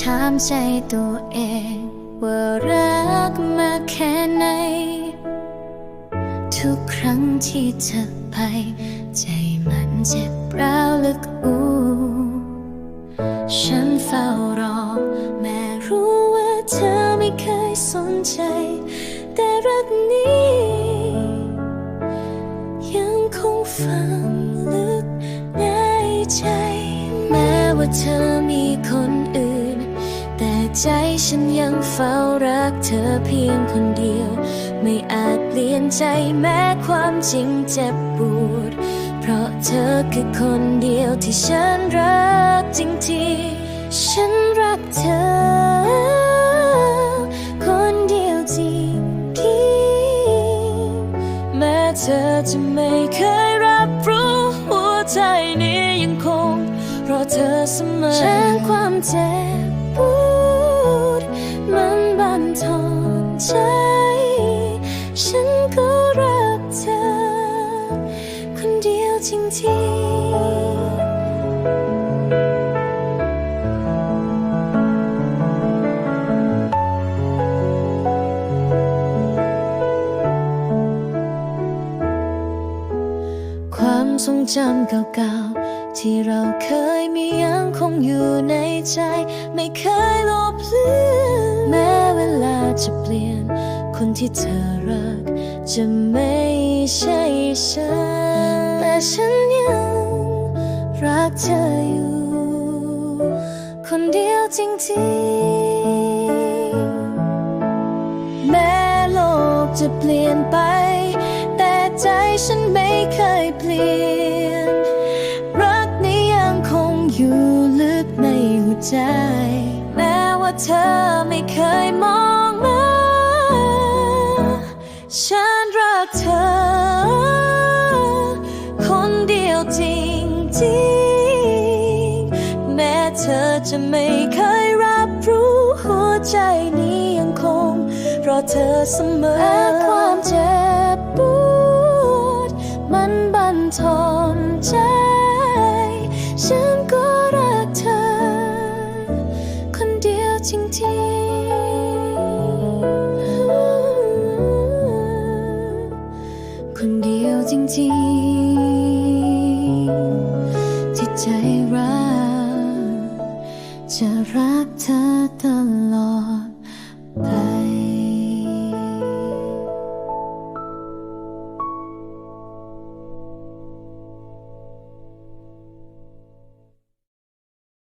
ถามใจตัวเอง ว่ารักมากแค่ไหน ทุกครั้งที่เธอไป ใจมันเจ็บร้าวลึกอู้ ฉันเฝ้ารอ แม้รู้ว่าเธอไม่เคยสนใจ แต่รักนี้ ยังคงฝังลึกในใจ แม้ว่าเธอมีคนอื่น ใจฉันยังเฝ้ารักเธอเพียงคนเดียว ไม่อาจเปลี่ยนใจแม้ความจริงเจ็บปวด เพราะเธอคือคนเดียวที่ฉันรักจริงๆฉันรักเธอ คนเดียวจริงๆแม้เธอจะไม่เคยรับรู้หัวใจนี้ยังคงรอเธอเสมอฉันความเจ็บ คนเดียวจริงๆความทรงจำเก่าๆ ที่เราเคยมียังคงอยู่ในใจ ไม่เคยลบเลือนแม้เวลาจะเปลี่ยน คนที่เธอรัก จะไม่ใช่ฉัน แต่ฉันยังรักเธออยู่ คนเดียวจริงๆ แม้โลกจะเปลี่ยนไป แต่ใจฉันไม่เคยเปลี่ยน รักนี้ยังคงอยู่ลึกในหัวใจ แม้ว่าเธอไม่เคยมองมา เดียวจริงแม้เธอจะไม่เคยรับรู้หัวใจนี้ยังคงรอเธอเสมอและความเจ็บปวด มันบั่นทอนใจ ฉันก็รักเธอ คนเดียวจริงๆคนเดียวจริงๆ ใจ